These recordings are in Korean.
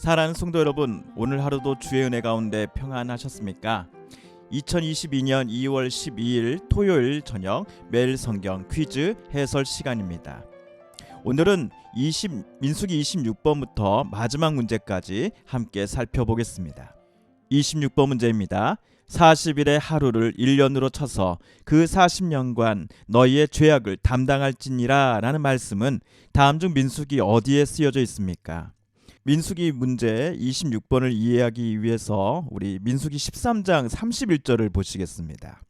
사랑하는 성도 여러분, 오늘 하루도 주의 은혜 가운데 평안하셨습니까? 2022년 2월 12일 토요일 저녁 매일 성경 퀴즈 해설 시간입니다. 오늘은 20 민수기 26번부터 마지막 문제까지 함께 살펴보겠습니다. 26번 문제입니다. 40일의 하루를 1년으로 쳐서 그 40년간 너희의 죄악을 담당할지니라 라는 말씀은 다음 중 민수기 어디에 쓰여져 있습니까? 민수기 문제 26번을 이해하기 위해서 우리 민수기 13장 31절을 보시겠습니다.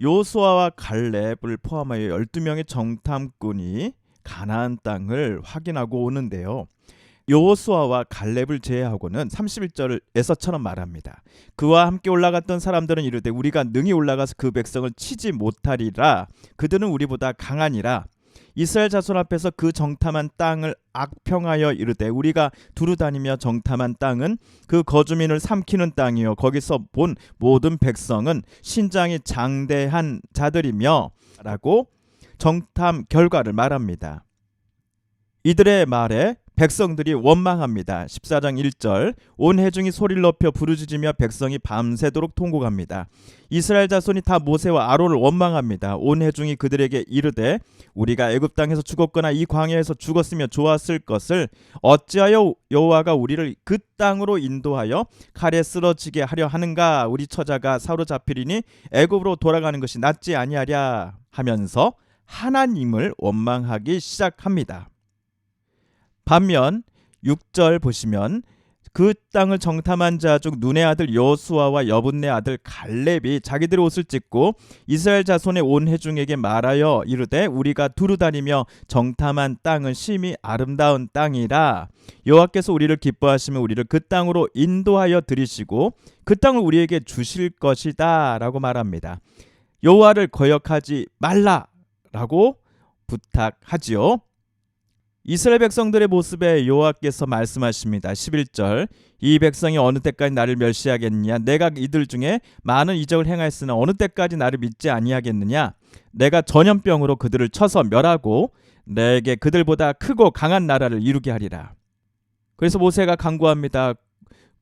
요수아와 갈렙을 포함하여 12명의 정탐꾼이 가나안 땅을 확인하고 오는데요. 요수아와 갈렙을 제외하고는 31절에서처럼 말합니다. 그와 함께 올라갔던 사람들은 이르되 우리가 능히 올라가서 그 백성을 치지 못하리라 그들은 우리보다 강하니라 이스라엘 자손 앞에서 그 정탐한 땅을 악평하여 이르되 우리가 두루 다니며 정탐한 땅은 그 거주민을 삼키는 땅이요 거기서 본 모든 백성은 신장이 장대한 자들이며 라고 정탐 결과를 말합니다. 이들의 말에 백성들이 원망합니다. 14장 1절 온 회중이 소리를 높여 부르짖으며 백성이 밤새도록 통곡합니다. 이스라엘 자손이 다 모세와 아론을 원망합니다. 온 회중이 그들에게 이르되 우리가 애굽 땅에서 죽었거나 이 광야에서 죽었으면 좋았을 것을 어찌하여 여호와가 우리를 그 땅으로 인도하여 칼에 쓰러지게 하려 하는가 우리 처자가 사로잡히리니 애굽으로 돌아가는 것이 낫지 아니하랴 하면서 하나님을 원망하기 시작합니다. 반면 6절 보시면 그 땅을 정탐한 자 중 눈의 아들 여수아와 여분네 아들 갈렙이 자기들의 옷을 찢고 이스라엘 자손의 온 회중에게 말하여 이르되 우리가 두루 다니며 정탐한 땅은 심히 아름다운 땅이라 여호와께서 우리를 기뻐하시면 우리를 그 땅으로 인도하여 들이시고 그 땅을 우리에게 주실 것이다라고 말합니다. 여호와를 거역하지 말라라고 부탁하지요. 이스라엘 백성들의 모습에 여호와께서 말씀하십니다. 11절 이 백성이 어느 때까지 나를 멸시하겠느냐 내가 이들 중에 많은 이적을 행하였으나 어느 때까지 나를 믿지 아니하겠느냐 내가 전염병으로 그들을 쳐서 멸하고 내게 그들보다 크고 강한 나라를 이루게 하리라. 그래서 모세가 강구합니다.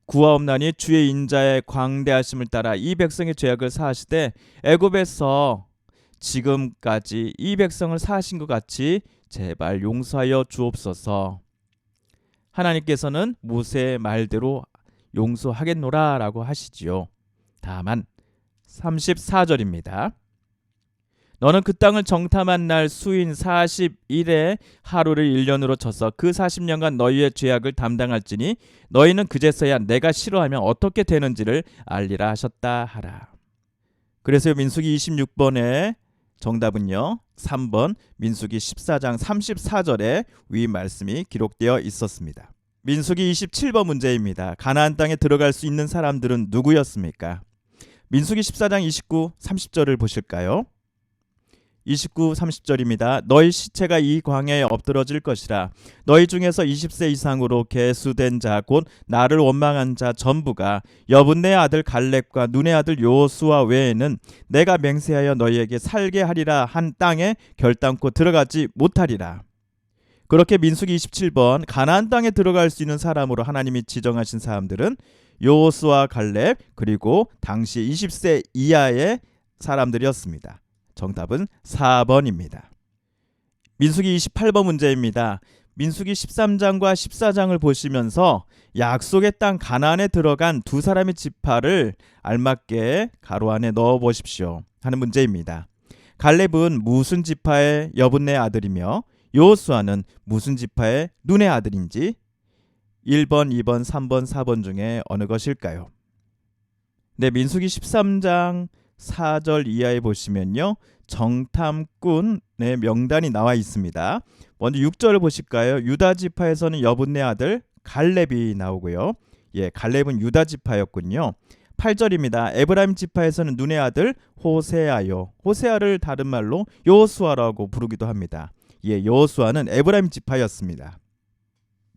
구하옵나니 주의 인자의 광대하심을 따라 이 백성의 죄악을 사하시되 애굽에서 지금까지 이 백성을 사하신 것 같이 제발 용서하여 주옵소서. 하나님께서는 모세의 말대로 용서하겠노라 라고 하시지요. 다만 34절입니다. 너는 그 땅을 정탐한 날 수인 40일에 하루를 1년으로 쳐서 그 40년간 너희의 죄악을 담당할지니 너희는 그제서야 내가 싫어하면 어떻게 되는지를 알리라 하셨다 하라. 그래서 민수기 26번에 정답은요. 3번 민수기 14장 34절에 위 말씀이 기록되어 있었습니다. 민수기 27번 문제입니다. 가나안 땅에 들어갈 수 있는 사람들은 누구였습니까? 민수기 14장 29, 30절을 보실까요? 29, 30절입니다. 너희 시체가 이 광야에 엎드러질 것이라. 너희 중에서 20세 이상으로 계수된 자 곧 나를 원망한 자 전부가 여분네 아들 갈렙과 눈의 아들 요수아 외에는 내가 맹세하여 너희에게 살게 하리라 한 땅에 결단코 들어가지 못하리라. 그렇게 민수기 27번 가나안 땅에 들어갈 수 있는 사람으로 하나님이 지정하신 사람들은 요수아 갈렙 그리고 당시 20세 이하의 사람들이었습니다. 정답은 4번입니다. 민수기 28번 문제입니다. 민수기 13장과 14장을 보시면서 약속의 땅 가나안에 들어간 두 사람의 지파를 알맞게 가로 안에 넣어 보십시오 하는 문제입니다. 갈렙은 무슨 지파의 여분네 아들이며 요수아는 무슨 지파의 눈의 아들인지 1번, 2번, 3번, 4번 중에 어느 것일까요? 네, 민수기 13장 4절 이하에 보시면요. 정탐꾼의 명단이 나와 있습니다. 먼저 6절을 보실까요? 유다 지파에서는 여분네 아들 갈렙이 나오고요. 예, 갈렙은 유다 지파였군요. 8절입니다. 에브라임 지파에서는 눈의 아들 호세아요. 호세아를 다른 말로 요수아라고 부르기도 합니다. 예, 요수아는 에브라임 지파였습니다.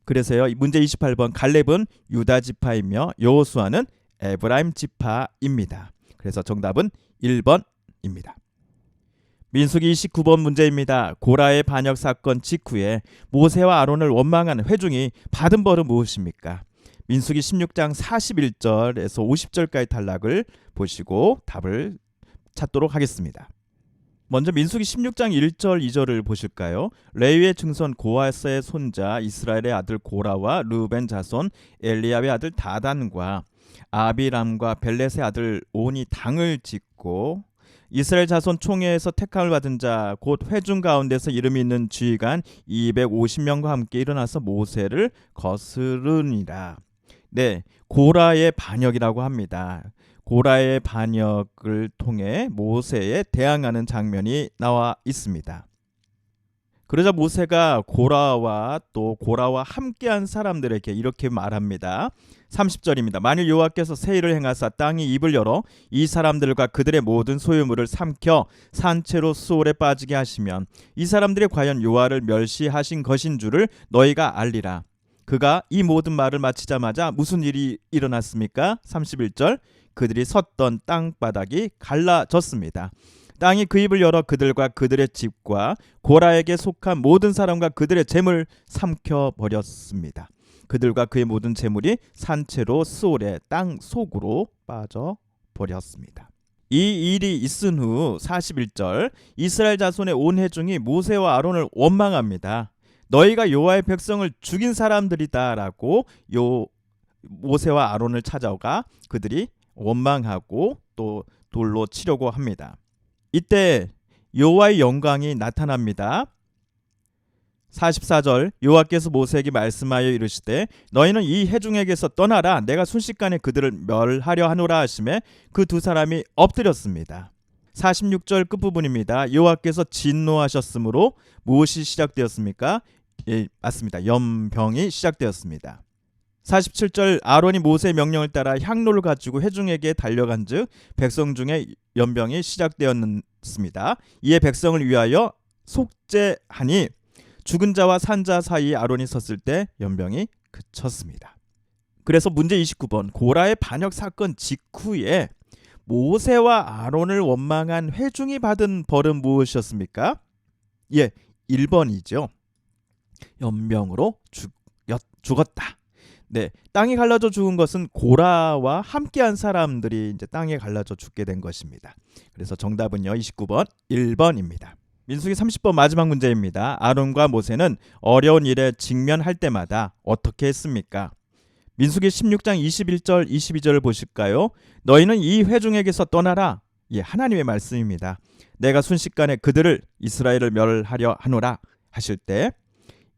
그래서요. 문제 28번 갈렙은 유다 지파이며 요수아는 에브라임 지파입니다. 그래서 정답은 1번입니다. 민수기 29번 문제입니다. 고라의 반역 사건 직후에 모세와 아론을 원망한 회중이 받은 벌은 무엇입니까? 민수기 16장 41절에서 50절까지 단락을 보시고 답을 찾도록 하겠습니다. 먼저 민수기 16장 1절 2절을 보실까요? 레위의 증손 고아스의 손자 이스라엘의 아들 고라와 르벤 자손 엘리압의 아들 다단과 아비람과 벨렛의 아들 온이 당을 짓고 이스라엘 자손 총회에서 택함을 받은 자 곧 회중 가운데서 이름이 있는 지휘관 250명과 함께 일어나서 모세를 거스르니라. 네, 고라의 반역이라고 합니다. 고라의 반역을 통해 모세에 대항하는 장면이 나와 있습니다. 그러자 모세가 고라와 또 고라와 함께한 사람들에게 이렇게 말합니다. 30절입니다. 만일 여호와께서 세일을 행하사 땅이 입을 열어 이 사람들과 그들의 모든 소유물을 삼켜 산채로 수월에 빠지게 하시면 이 사람들이 과연 여호와를 멸시하신 것인 줄을 너희가 알리라. 그가 이 모든 말을 마치자마자 무슨 일이 일어났습니까? 31절 그들이 섰던 땅바닥이 갈라졌습니다. 땅이 그 입을 열어 그들과 그들의 집과 고라에게 속한 모든 사람과 그들의 재물 삼켜 버렸습니다. 그들과 그의 모든 재물이 산채로 스올의 땅 속으로 빠져 버렸습니다. 이 일이 있은 후 41절 이스라엘 자손의 온 회중이 모세와 아론을 원망합니다. 너희가 여호와의 백성을 죽인 사람들이다라고 요 모세와 아론을 찾아가 그들이 원망하고 또 돌로 치려고 합니다. 이때 여호와의 영광이 나타납니다. 44절 여호와께서 모세에게 말씀하여 이르시되 너희는 이 회중에게서 떠나라 내가 순식간에 그들을 멸하려 하노라 하심에 그 두 사람이 엎드렸습니다. 46절 끝부분입니다. 여호와께서 진노하셨으므로 무엇이 시작되었습니까? 예, 맞습니다. 연병이 시작되었습니다. 47절 아론이 모세의 명령을 따라 향로를 가지고 회중에게 달려간즉 백성 중에 연병이 시작되었습니다. 이에 백성을 위하여 속죄하니 죽은 자와 산자 사이에 아론이 섰을 때 연병이 그쳤습니다. 그래서 문제 29번 고라의 반역 사건 직후에 모세와 아론을 원망한 회중이 받은 벌은 무엇이었습니까? 예, 1번이죠. 연병으로 죽, 죽었다. 네, 땅이 갈라져 죽은 것은 고라와 함께한 사람들이 이제 땅에 갈라져 죽게 된 것입니다. 그래서 정답은요 29번 1번입니다. 민수기 30번 마지막 문제입니다. 아론과 모세는 어려운 일에 직면할 때마다 어떻게 했습니까? 민수기 16장 21절 22절을 보실까요? 너희는 이 회중에게서 떠나라. 예, 하나님의 말씀입니다. 내가 순식간에 그들을 이스라엘을 멸하려 하노라 하실 때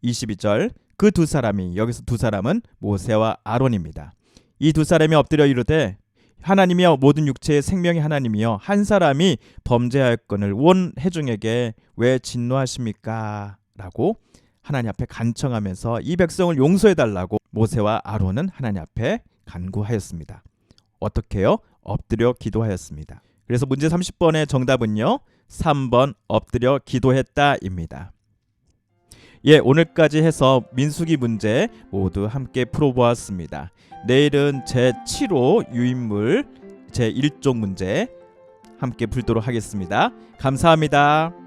22절 그 두 사람이 여기서 두 사람은 모세와 아론입니다. 이 두 사람이 엎드려 이르되 하나님이여 모든 육체의 생명이 하나님이여 한 사람이 범죄할 건을 온 회중에게 왜 진노하십니까? 라고 하나님 앞에 간청하면서 이 백성을 용서해 달라고 모세와 아론은 하나님 앞에 간구하였습니다. 어떻게요? 엎드려 기도하였습니다. 그래서 문제 30번의 정답은요. 3번 엎드려 기도했다입니다. 예, 오늘까지 해서 민수기 문제 모두 함께 풀어보았습니다. 내일은 제 7호 유인물 제 1종 문제 함께 풀도록 하겠습니다. 감사합니다.